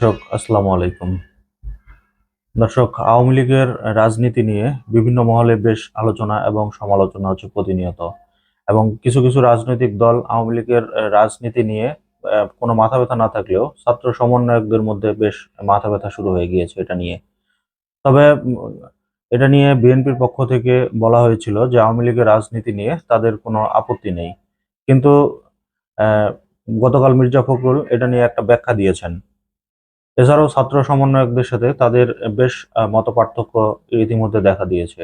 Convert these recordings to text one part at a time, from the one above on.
দর্শক, আসসালামু আলাইকুম। দর্শক, আওয়ামী লীগের রাজনীতি নিয়ে বিভিন্ন মহলে বেশ আলোচনা এবং সমালোচনা হচ্ছে প্রতিনিয়ত এবং কিছু কিছু রাজনৈতিক দল আওয়ামী লীগের রাজনীতি নিয়ে কোনো মাথা ব্যথা না থাকলেও ছাত্র সমন্বয়কদের মধ্যে বেশ মাথা ব্যথা শুরু হয়ে গিয়েছে এটা নিয়ে। তবে এটা নিয়ে বিএনপির পক্ষ থেকে বলা হয়েছিল যে আওয়ামী লীগের রাজনীতি নিয়ে তাদের কোনো আপত্তি নেই। কিন্তু গতকাল মির্জা ফখরুল এটা নিয়ে একটা ব্যাখ্যা দিয়েছেন। এছাড়াও ছাত্র সমন্বয়কদের সাথে তাদের বেশ আহ, মতপার্থক্য ইতিমধ্যে দেখা দিয়েছে।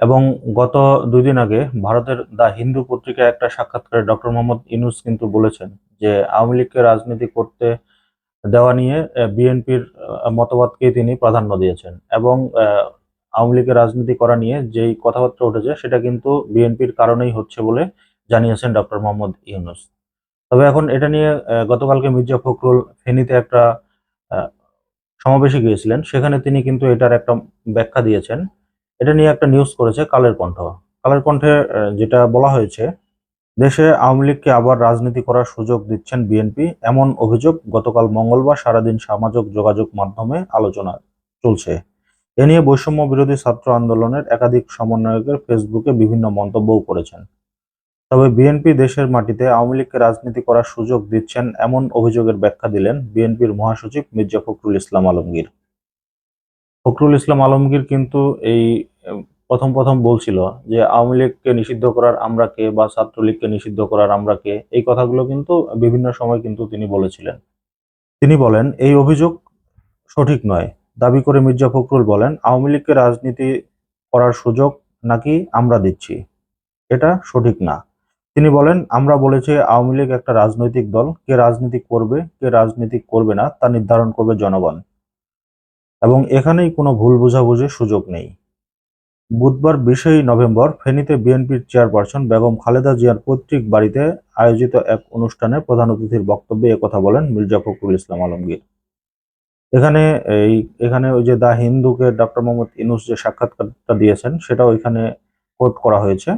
এবং গত দুই দিন আগে ভারতের দ্য হিন্দু পত্রিকায় একটা সাক্ষাৎকারে ডক্টর মোহাম্মদ ইনুস কিন্তু বলেছেন যে আওয়ামী লীগকে রাজনীতি করতে দেওয়া নিয়ে বিএনপির মতবাদকে তিনি প্রাধান্য দিয়েছেন। এবং আওয়ামী লীগের রাজনীতি করা নিয়ে যেই কথাবার্তা উঠেছে সেটা কিন্তু বিএনপির কারণেই হচ্ছে বলে জানিয়েছেন ডক্টর মোহাম্মদ ইউনুস। তবে এখন এটা নিয়ে গতকালকে মির্জা ফখরুল ফেনীতে একটা সমাবেশে গিয়েছিলেন। সেখানে তিনি কিন্তু এটার একটা ব্যাখ্যা দিয়েছেন। এটা নিয়ে একটা নিউজ করেছে কালের কণ্ঠ। কালের কণ্ঠে যেটা বলা হয়েছে, দেশে আওয়ামী লীগকে আবার রাজনীতি করার সুযোগ দিচ্ছেন বিএনপি এমন অভিযোগ গতকাল মঙ্গলবার সারাদিন সামাজিক যোগাযোগ মাধ্যমে আলোচনা চলছে। এ নিয়ে বৈষম্য বিরোধী ছাত্র আন্দোলনের একাধিক সমন্বয়কের ফেসবুকে বিভিন্ন মন্তব্যও করেছেন। তবে বিএনপি দেশের মাটিতে আওয়ামী লীগকে রাজনীতি করার সুযোগ দিচ্ছেন এমন অভিযোগের ব্যাখ্যা দিলেন বিএনপির মহাসচিব মির্জা ফখরুল ইসলাম আলমগীর। ফখরুল ইসলাম আলমগীর কিন্তু এই প্রথম প্রথম বলছিল যে আওয়ামী লীগকে নিষিদ্ধ করার আমরা কে বা ছাত্রলীগকে নিষিদ্ধ করার আমরা কে, এই কথাগুলো কিন্তু বিভিন্ন সময় কিন্তু তিনি বলেছিলেন। তিনি বলেন, এই অভিযোগ সঠিক নয়। দাবি করে মির্জা ফখরুল বলেন, আওয়ামী লীগকে রাজনীতি করার সুযোগ নাকি আমরা দিচ্ছি? এটা সঠিক না। তিনি বলেন, আমরা বলেছি আওয়ামী লীগ একটা রাজনৈতিক দল। কে রাজনীতি করবে, কে রাজনীতি করবে না, তা নির্ধারণ করবে জনগণ। এবং এখানেই কোনো ভুল বোঝাবুঝির সুযোগ নেই। বুধবার বিশেই নভেম্বর ফেনীতে বিএনপির চেয়ারপারসন বেগম খালেদা জিয়ার পৈতৃক বাড়িতে আয়োজিত এক অনুষ্ঠানে প্রধান অতিথির বক্তব্যে একথা বলেন মির্জা ফখরুল ইসলাম আলমগীর। এখানে এই, এখানে ওই যে দা হিন্দুকে ডক্টর মোহাম্মদ ইনুস যে সাক্ষাৎকারটা দিয়েছেন, সেটাও এখানে কোট করা হয়েছে।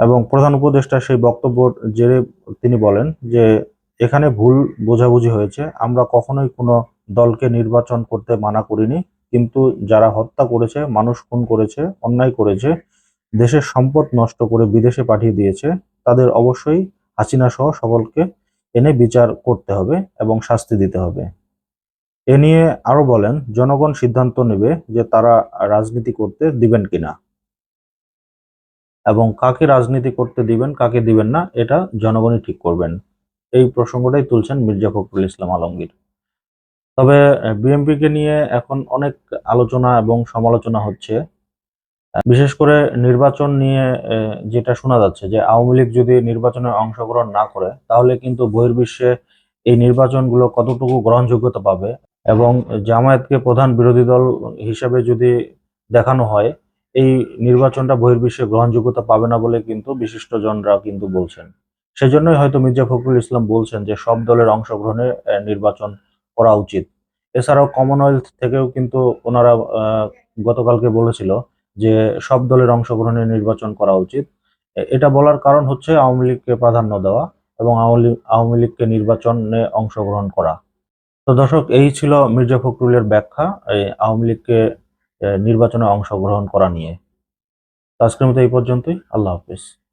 এবং প্রধান উপদেষ্টা সেই বক্তব্য জেরে তিনি বলেন যে এখানে ভুল বোঝাবুঝি হয়েছে, আমরা কখনোই কোনো দলকে নির্বাচন করতে মানা করিনি, কিন্তু যারা হত্যা করেছে, মানুষ খুন করেছে, অন্যায় করেছে, দেশের সম্পদ নষ্ট করে বিদেশে পাঠিয়ে দিয়েছে, তাদের অবশ্যই হাসিনা সহ সকলকে এনে বিচার করতে হবে এবং শাস্তি দিতে হবে। এ নিয়ে আরও বলেন, জনগণ সিদ্ধান্ত নেবে যে তারা রাজনীতি করতে দিবেন কিনা। এবং কাকে রাজনীতি করতে দিবেন, কাকে দিবেন না, এটা জনগণই ঠিক করবেন। এই প্রসঙ্গটাই তুলছেন মির্জা ফখরুল ইসলাম আলমগীর। তবে বিএনপিকে নিয়ে এখন অনেক আলোচনা এবং সমালোচনা হচ্ছে। বিশেষ করে নির্বাচন নিয়ে যেটা শোনা যাচ্ছে যে আওয়ামী লীগ যদি নির্বাচনে অংশগ্রহণ না করে, তাহলে কিন্তু বহির্বিশ্বে এই নির্বাচনগুলো কতটুকু গ্রহণযোগ্যতা পাবে এবং জামায়াতকে প্রধান বিরোধী দল হিসেবে যদি দেখানো হয় এই নির্বাচনটা বহির্বিশ্বে গ্রহণযোগ্যতা পাবে না বলে কিন্তু বিশিষ্টজনরা কিন্তু বলছেন। সেজন্যই হয়তো মির্জা ফখরুল ইসলাম বলছেন যে সব দলের অংশগ্রহণে নির্বাচন করা উচিত। এছাড়াও কমনওয়েলথ থেকেও কিন্তু ওনারা গতকালকে বলেছিল যে সব দলের অংশগ্রহণে নির্বাচন করা উচিত। এটা বলার কারণ হচ্ছে আওয়ামী লীগকে প্রাধান্য দেওয়া এবং আওয়ামী লীগকে নির্বাচনে অংশগ্রহণ করা। তো দর্শক, এই ছিল মির্জা ফখরুলের ব্যাখ্যা। আওয়ামী লীগকে নির্বাচনে অংশগ্রহণ করা নিয়ে। আজকের মতো এই পর্যন্তই। আল্লাহ হাফিজ।